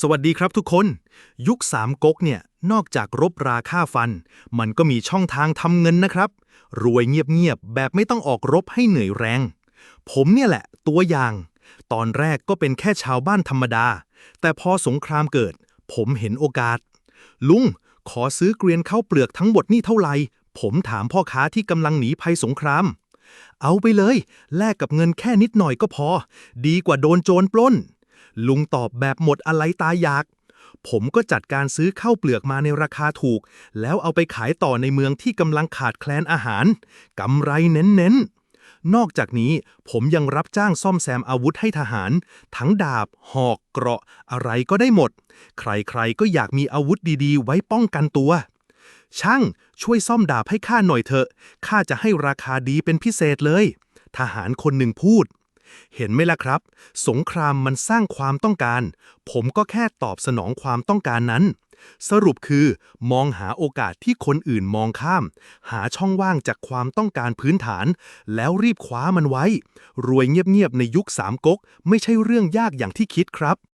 สวัสดีครับทุกคน ยุคสามก๊กเนี่ย นอกจากรบราค่าฟัน มันก็มีช่องทางทำเงินนะครับ รวยเงียบๆ แบบไม่ต้องออกรบให้เหนื่อยแรง ผมเนี่ยแหละ ตัวอย่าง ตอนแรกก็เป็นแค่ชาวบ้านธรรมดา แต่พอสงครามเกิด ผมเห็นโอกาส ลุง ขอซื้อเกวียนข้าวเปลือกทั้งหมดนี่เท่าไหร่ ผมถามพ่อค้าที่กำลังหนีภัยสงครามเอาไปเลย แลกกับเงินแค่นิดหน่อยก็พอ ดีกว่าโดนโจรปล้น ลุงตอบแบบหมดอะไรตายอยาก ผมก็จัดการซื้อข้าวเปลือกมาในราคาถูก แล้วเอาไปขายต่อในเมืองที่กำลังขาดแคลนอาหารกำไรเน้นๆ นอกจากนี้ผมยังรับจ้างซ่อมแซมอาวุธให้ทหาร ทั้งดาบ หอก เกราะ อะไรก็ได้หมด ใครๆก็อยากมีอาวุธดีๆ ไว้ป้องกันตัวช่างช่วยซ่อมดาบให้ข้าหน่อยเถอะ ข้าจะให้ราคาดีเป็นพิเศษเลย ทหารคนหนึ่งพูด เห็นไหมล่ะครับ สงครามมันสร้างความต้องการ ผมก็แค่ตอบสนองความต้องการนั้น สรุปคือ มองหาโอกาสที่คนอื่นมองข้าม หาช่องว่างจากความต้องการพื้นฐาน แล้วรีบคว้ามันไว้ รวยเงียบๆในยุคสามก๊กไม่ใช่เรื่องยากอย่างที่คิดครับ